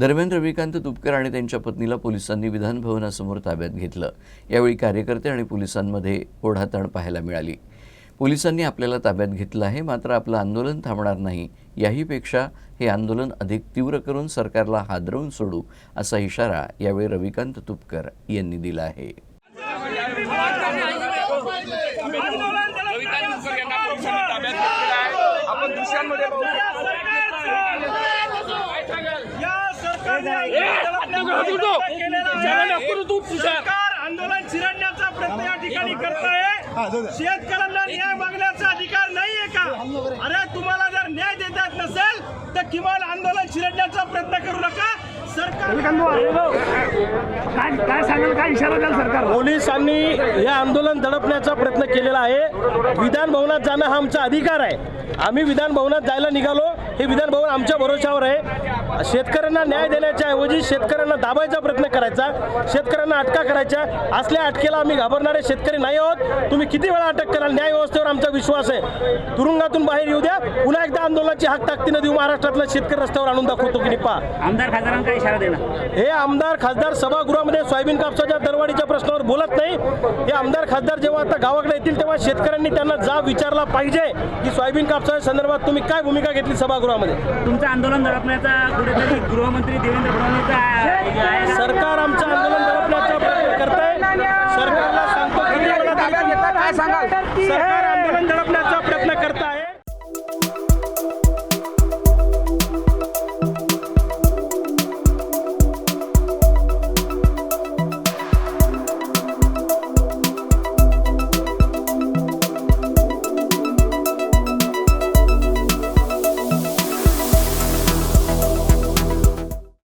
दरम्यान रविकांत तुपकर आणि त्यांच्या पत्नीला पोलिसांनी विधानभवनासमोर ताब्यात घेतलं. यावेळी कार्यकर्ते आणि पोलिसांमध्ये ओढाताण पाहायला मिळाली. पोलिसांनी आपल्याला ताब्यात घेतलं आहे मात्र आपलं आंदोलन थांबणार नाही. याहीपेक्षा हे आंदोलन अधिक तीव्र करून सरकारला हादरवून सोडू असा इशारा यावेळी रविकांत तुपकर यांनी दिला आहे. आपण पाहू आंदोलन चिरडण्याचा प्रयत्न या ठिकाणी करताय. शेतकऱ्यांना न्याय मागण्याचा अधिकार नाहीये का? अरे तुम्हाला जर न्याय देता येत नसेल तर किमान आंदोलन चिरडण्याचा प्रयत्न करू नका. सरकार काय सांगाल काय इशारा द्याल सरकार पोलिसांनी हे आंदोलन दडपण्याचा प्रयत्न केलेला आहे. विधान भवनात जाणं हा आमचा अधिकार आहे. आम्ही विधान भवनात जायला निघालो. हे विधान भवन आमच्या भरोशावर आहे. शेतकऱ्यांना न्याय देण्याच्या ऐवजी शेतकऱ्यांना दाबायचा प्रयत्न करायचा. शेतकऱ्यांना अटका करायच्या. असल्या अटकेला आम्ही घाबरणारे शेतकरी नाही आहोत. तुम्ही किती वेळा अटक कराल न्याय व्यवस्थेवर आमचा विश्वास आहे. तुरुंगातून बाहेर येऊ द्या. पुन्हा एकदा आंदोलनाची हाक ताकदीनं देऊ महाराष्ट्रातला शेतकरी रस्त्यावर आणून दाखवतो की नाही. पहा. आमदार खासदारांना काय इशारा देणार? हे आमदार खासदार सभागृहामध्ये सोयाबीन कापसाच्या दरवाढीच्या प्रश्नावर बोलत नाही. हे आमदार खासदार जेव्हा आता गावाकडे येतील तेव्हा शेतकऱ्यांनी त्यांना जाब विचारला पाहिजे की सोयाबीन कापसाच्या संदर्भात तुम्ही काय भूमिका घेतली सभागृहामध्ये तुमचं आंदोलन दडपण्याचा कुठेतरी गृहमंत्री देवेंद्र फडणवीसचा आहे. का? सरकार आमचं आंदोलन दडपण्याचा प्रयत्न करत आहे सरकारला सांगतो काय सांगाल सरकार आंदोलन दडपण्याचा